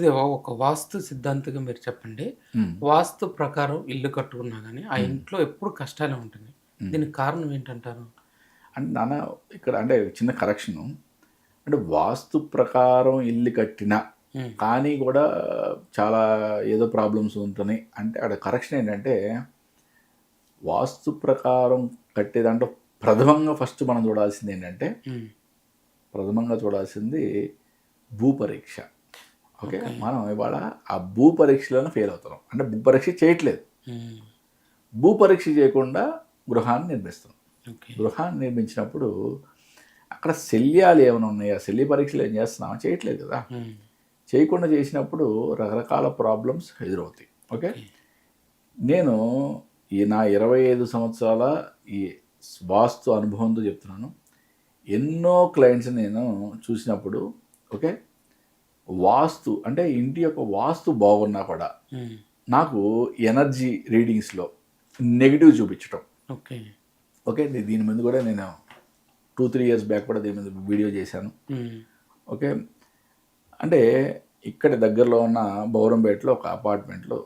గురుదేవ ఒక వాస్తు సిద్ధాంతంగా మీరు చెప్పండి. వాస్తు ప్రకారం ఇల్లు కట్టుకున్నా కానీ ఆ. ఇంట్లో ఎప్పుడు కష్టాలే ఉంటుంది. దీనికి కారణం ఏంటంటారు అంటే నాన్న ఇక్కడ అంటే చిన్న కరెక్షను అంటే వాస్తు ప్రకారం ఇల్లు కట్టిన. కానీ కూడా చాలా ఏదో ప్రాబ్లమ్స్ ఉంటున్నాయి అంటే అక్కడ కరెక్షన్ ఏంటంటే వాస్తు ప్రకారం కట్టే దాంట్లో ప్రథమంగా ఫస్ట్ మనం చూడాల్సింది ఏంటంటే. ప్రథమంగా చూడాల్సింది భూ పరీక్ష ఓకే. మనం ఇవాళ ఆ భూ పరీక్షలోనే ఫెయిల్ అవుతున్నాం. అంటే భూ పరీక్ష చేయట్లేదు. మ్మ్. భూ పరీక్ష చేయకుండా గృహాన్ని నిర్మిస్తున్నాం. గృహాన్ని నిర్మించినప్పుడు అక్కడ శల్యాలు ఏమైనా ఉన్నాయా? శల్య పరీక్షలు ఏం చేస్తున్నామా? చేయట్లేదు కదా. మ్మ్. చేయకుండా చేసినప్పుడు రకరకాల ప్రాబ్లమ్స్ ఎదురవుతాయి. ఓకే? ఓకే. నేను ఈ నా ఇరవై ఐదు సంవత్సరాల ఈ వాస్తు అనుభవంతో చెప్తున్నాను. ఎన్నో క్లయింట్స్ నేను చూసినప్పుడు ఓకే? వాస్తు అంటే ఇంటి యొక్క వాస్తు బాగున్నా కూడా. నాకు ఎనర్జీ రీడింగ్స్లో నెగిటివ్ చూపించడం ఓకే ఓకే దీ- దీని మీద కూడా నేను టూ త్రీ ఇయర్స్ బ్యాక్ కూడా దీని మీద వీడియో చేశాను. ఓకే అంటే ఇక్కడ దగ్గరలో ఉన్న బౌరంపేటలో ఒక అపార్ట్మెంట్లో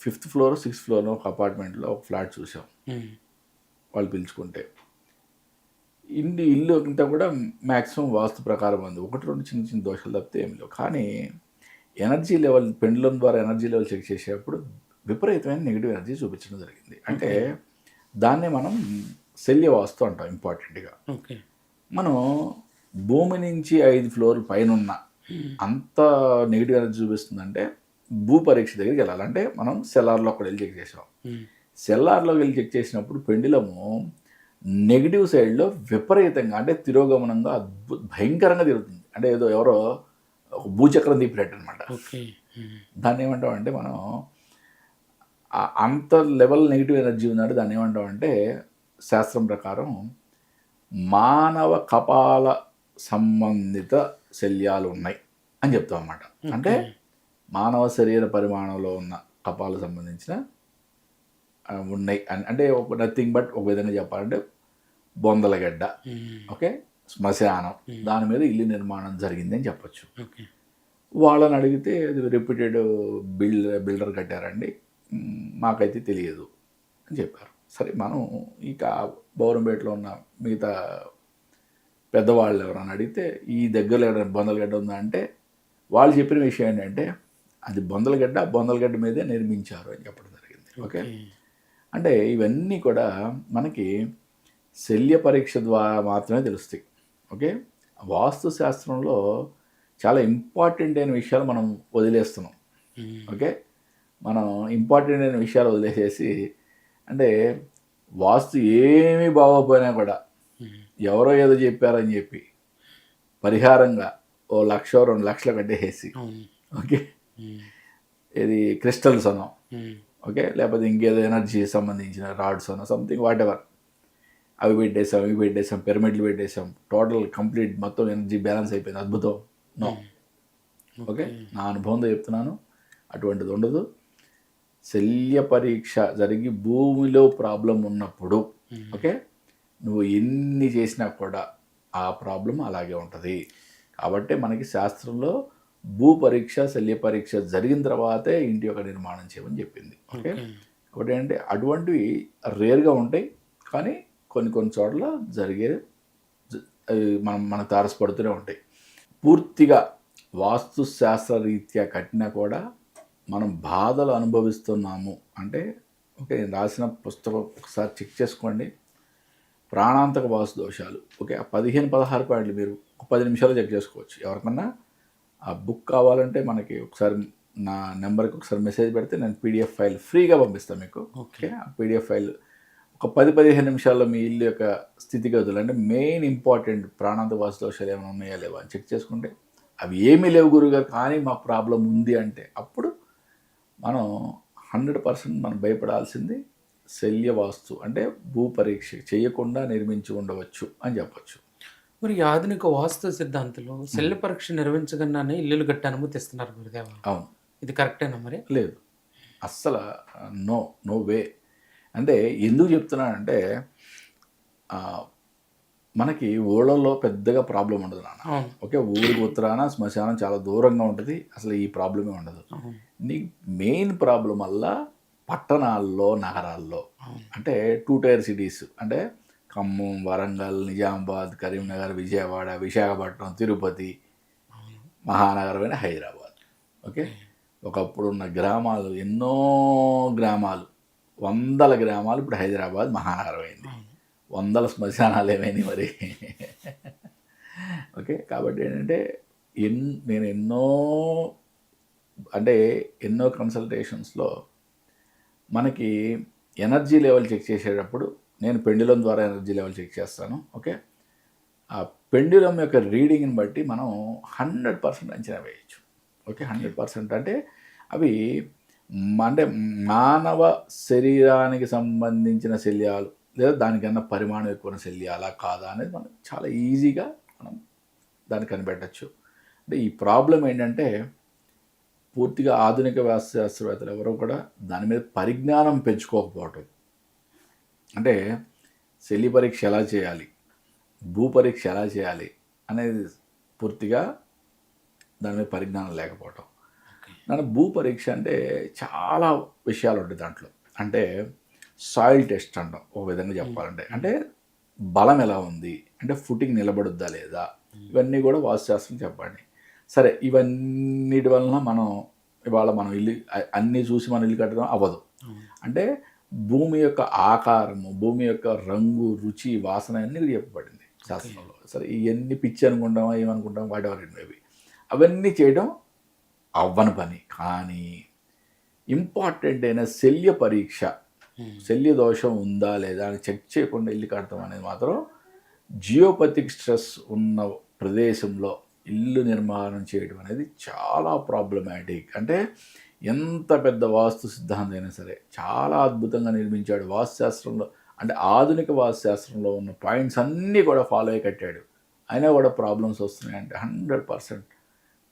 ఫిఫ్త్ ఫ్లోర్ సిక్స్త్ ఫ్లోర్లో ఒక అపార్ట్మెంట్లో ఒక ఫ్లాట్ చూసాం. వాళ్ళు పిలుచుకుంటే ఇంటి ఇల్లు అంతా కూడా మ్యాక్సిమం వాస్తు ప్రకారం ఉంది. ఒకటి రెండు చిన్న చిన్న దోషాలు తప్పితే ఏం లేవు. కానీ ఎనర్జీ లెవెల్ పెండులం ద్వారా ఎనర్జీ లెవెల్ చెక్ చేసేటప్పుడు విపరీతమైన నెగిటివ్ ఎనర్జీ చూపించడం జరిగింది. అంటే దాన్నే మనం శల్య వాస్తు అంటాం ఇంపార్టెంట్గా మనం భూమి నుంచి ఐదు ఫ్లోర్ల పైన ఉన్న. అంత నెగిటివ్ ఎనర్జీ చూపిస్తుందంటే భూ పరీక్ష దగ్గరికి వెళ్ళాలి. అంటే మనం సెల్లార్లో అక్కడ వెళ్ళి చెక్ చేసాం. సెల్లార్లోకి వెళ్ళి చెక్ చేసినప్పుడు పెండిలము నెగిటివ్ సైడ్లో విపరీతంగా అంటే తిరోగమనంగా అద్భుత భయంకరంగా తిరుగుతుంది అంటే ఏదో ఎవరో ఒక భూచక్రం తిప్పినట్టు అనమాట. దాన్ని ఏమంటాం అంటే మనం అంత లెవెల్ నెగిటివ్ ఎనర్జీ ఉందంటే దాన్ని ఏమంటాం అంటే శాస్త్రం ప్రకారం మానవ కపాల సంబంధిత శల్యాలు ఉన్నాయి అని చెప్తాం అన్నమాట అంటే. మానవ శరీర పరిమాణంలో ఉన్న కపాలకు సంబంధించిన ఉన్నాయి. అని అంటే ఒక నథింగ్ బట్ ఒక విధంగా చెప్పాలంటే బొందలగడ్డ. ఓకే? శ్మశానం. దాని మీద ఇల్లు నిర్మాణం జరిగింది అని చెప్పొచ్చు. వాళ్ళని అడిగితే అది రిపీటెడ్ బిల్డ్ బిల్డర్ కట్టారండి. మాకైతే తెలియదు అని చెప్పారు. సరే మనం ఇక బౌరంపేటలో ఉన్న మిగతా పెద్దవాళ్ళు ఎవరైనా అడిగితే ఈ దగ్గరలో ఎవరైనా బొందలగడ్డ ఉందా అంటే వాళ్ళు చెప్పిన విషయం ఏంటంటే అది బొందలగడ్డ బొందలగడ్డ మీదే నిర్మించారు అని చెప్పడం జరిగింది. ఓకే. అంటే ఇవన్నీ కూడా మనకి శల్య పరీక్ష ద్వారా మాత్రమే తెలుస్తాయి ఓకే వాస్తు శాస్త్రంలో చాలా ఇంపార్టెంట్ అయిన విషయాలు మనం వదిలేస్తున్నాం. ఓకే మనం ఇంపార్టెంట్ అయిన విషయాలు వదిలేసేసి అంటే వాస్తు ఏమీ బాగోపోయినా కూడా. ఎవరో ఏదో చెప్పారని చెప్పి పరిహారంగా ఓ లక్ష రెండు లక్షలు కట్టేసేసి అవును ఓకే. ఇది క్రిస్టల్స్ అనో మ్మ్. ఓకే? లేకపోతే ఇంకేదో ఎనర్జీ సంబంధించిన రాడ్స్ అనో సంథింగ్ వాట్ ఎవర్ అవి పెట్టేసాం ఇవి పెట్టేసాం పిరమిడ్లు పెట్టేసాం. టోటల్ కంప్లీట్ మొత్తం ఎనర్జీ బ్యాలెన్స్ అయిపోయింది. అద్భుతం. నో ఓకే నా అనుభవంతో చెప్తున్నాను. అటువంటిది ఉండదు. శల్య పరీక్ష జరిగి భూమిలో ప్రాబ్లం ఉన్నప్పుడు మ్మ్. ఓకే? నువ్వు ఎన్ని చేసినా కూడా ఆ ప్రాబ్లం అలాగే ఉంటుంది. కాబట్టి మనకి శాస్త్రంలో భూ పరీక్ష శల్య పరీక్ష జరిగిన తర్వాతే ఇంటి యొక్క నిర్మాణం చేయమని చెప్పింది. ఓకే? కాబట్టి అంటే అటువంటివి రేర్గా ఉంటాయి. కానీ కొన్ని కొన్ని చోట్ల జరిగే మనం మనకు తారసపడుతూనే ఉంటాయి. పూర్తిగా వాస్తు శాస్త్ర రీత్యా కట్టినా కూడా మనం బాధలు అనుభవిస్తున్నాము. అంటే ఓకే నేను రాసిన పుస్తకం ఒకసారి చెక్ చేసుకోండి. ప్రాణాంతక వాస్తు దోషాలు ఓకే ఆ పదిహేను పదహారు పాయింట్లు మీరు ఒక పది నిమిషాలు చెక్ చేసుకోవచ్చు. ఎవరికన్నా ఆ బుక్ కావాలంటే మనకి ఒకసారి నా నెంబర్కి ఒకసారి మెసేజ్ పెడితే నేను పీడిఎఫ్ ఫైల్ ఫ్రీగా పంపిస్తాను మీకు. ఓకే. ఆ పీడిఎఫ్ ఫైల్ ఒక పది పదిహేను నిమిషాల్లో మీ ఇల్లు యొక్క స్థితిగతులు అంటే మెయిన్ ఇంపార్టెంట్ ప్రాణాంత వాస్తు దోషాలు ఏమైనా ఉన్నాయా లేవా అని చెక్ చేసుకుంటే అవి ఏమీ లేవు గురుగారు కానీ మా ప్రాబ్లం ఉంది అంటే అప్పుడు మనం హండ్రెడ్ పర్సెంట్ మనం భయపడాల్సింది శల్య వాస్తు అంటే భూ పరీక్ష చేయకుండా నిర్మించి ఉండవచ్చు అని చెప్పొచ్చు. మరి ఆధునిక వాస్తు సిద్ధాంతులు శల్య పరీక్ష నిర్వహించకుండానే ఇల్లులు కట్టి అనుమతిస్తున్నారు గురుదేవ? అవును. ఇది కరెక్టేనా మరి? లేదు. అస్సలు నో నో వే. అంటే ఎందుకు చెప్తున్నానంటే మనకి ఊళ్ళల్లో పెద్దగా ప్రాబ్లం ఉండదు నాన్న. ఓకే ఊరికి ఉత్తరాన శ్మశానం చాలా దూరంగా ఉంటుంది. అసలు ఈ ప్రాబ్లమే ఉండదు. నీకు మెయిన్ ప్రాబ్లం వల్ల పట్టణాల్లో నగరాల్లో. అంటే టూ టైర్ సిటీస్. అంటే ఖమ్మం వరంగల్ నిజామాబాద్ కరీంనగర్ విజయవాడ విశాఖపట్నం తిరుపతి మహానగరమైన హైదరాబాద్. ఓకే? ఒకప్పుడు ఉన్న గ్రామాలు ఎన్నో గ్రామాలు వందల గ్రామాలు ఇప్పుడు హైదరాబాద్ మహానగరం అయింది. వందల శ్మశానాలు ఏమైంది మరి? ఓకే? కాబట్టి ఏంటంటే ఎన్ నేను ఎన్నో అంటే ఎన్నో కన్సల్టేషన్స్లో మనకి ఎనర్జీ లెవెల్ చెక్ చేసేటప్పుడు నేను పెండులం ద్వారా ఎనర్జీ లెవెల్ చెక్ చేస్తాను ఓకే? ఆ పెండులం యొక్క రీడింగ్ని బట్టి మనం హండ్రెడ్ పర్సెంట్ అంచనా వేయచ్చు ఓకే? హండ్రెడ్ పర్సెంట్ అంటే అవి మ- అంటే మానవ శరీరానికి సంబంధించిన శల్యాలు లేదా దానికన్నా పరిమాణం ఎక్కువ శల్యాలా కాదా అనేది మనం చాలా ఈజీగా మనం దాన్ని కనిపెట్టచ్చు. అంటే ఈ ప్రాబ్లం ఏంటంటే పూర్తిగా ఆధునిక శాస్త్రవేత్తలు ఎవరో కూడా దాని మీద పరిజ్ఞానం పెంచుకోకపోవటం. అంటే శల్య పరీక్ష ఎలా చేయాలి? భూ పరీక్ష ఎలా చేయాలి? అనేది పూర్తిగా దాని మీద పరిజ్ఞానం లేకపోవటం. నన్ను భూ పరీక్ష అంటే చాలా విషయాలు ఉంటాయి దాంట్లో. అంటే సాయిల్ టెస్ట్ అంటాం ఒక విధంగా చెప్పాలంటే. అంటే బలం ఎలా ఉంది? అంటే ఫుటింగ్ నిలబడుద్దా లేదా? ఇవన్నీ కూడా వాస్తుశాస్త్రం చెప్పండి. సరే ఇవన్నిటి వలన మనం ఇవాళ మనం ఇల్లు అన్నీ చూసి మనం ఇల్లు కట్టడం అవ్వదు. అంటే భూమి యొక్క ఆకారము భూమి యొక్క రంగు రుచి వాసన అన్నీ కూడా చెప్పబడింది శాస్త్రంలో. సరే ఇవన్నీ పిచ్చి అనుకుంటామా ఏమనుకుంటాం వాటి ఎవరి మేబీ అవన్నీ చేయడం అవ్వని పని. కానీ ఇంపార్టెంట్ అయిన శల్య పరీక్ష. శల్య దోషం ఉందా లేదా అని చెక్ చేయకుండా ఇల్లు కడతాం అనేది మాత్రం జియోపతిక్ స్ట్రెస్ ఉన్న ప్రదేశంలో ఇల్లు నిర్మాణం చేయడం అనేది చాలా ప్రాబ్లమాటిక్ అంటే ఎంత పెద్ద వాస్తు సిద్ధాంతం అయినా సరే చాలా అద్భుతంగా నిర్మించాడు వాస్తుశాస్త్రంలో అంటే ఆధునిక వాస్తుశాస్త్రంలో ఉన్న పాయింట్స్ అన్నీ కూడా ఫాలో అయ్యి కట్టాడు. అయినా కూడా ప్రాబ్లమ్స్ వస్తున్నాయంటే హండ్రెడ్ పర్సెంట్.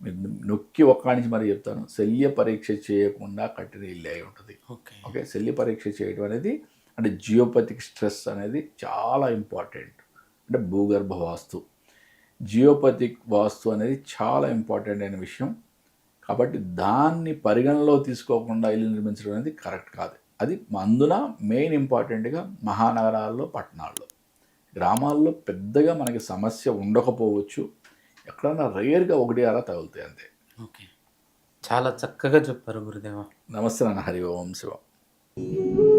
మీరు నొక్కి ఒక్క నుంచి మరి చెప్తాను. శల్య పరీక్ష చేయకుండా కట్టిన ఇల్లు అయి ఉంటుంది. ఓకే. ఓకే? శల్య పరీక్ష చేయడం అనేది అంటే జియోపతిక్ స్ట్రెస్ అనేది చాలా ఇంపార్టెంట్. అంటే భూగర్భ వాస్తు. జియోపతిక్ వాస్తు అనేది చాలా ఇంపార్టెంట్ అయిన విషయం. కాబట్టి దాన్ని పరిగణలో తీసుకోకుండా ఇల్లు నిర్మించడం అనేది కరెక్ట్ కాదు. అది అందున మెయిన్ ఇంపార్టెంట్గా మహానగరాల్లో పట్టణాల్లో. గ్రామాల్లో పెద్దగా మనకి సమస్య ఉండకపోవచ్చు. ఎక్కడన్నా రేర్గా ఒకటి అలా తగులుతాయి అంతే. ఓకే. చాలా చక్కగా చెప్పారు గురుదేవా. నమస్తే నాన్న. హరి ఓం శివం.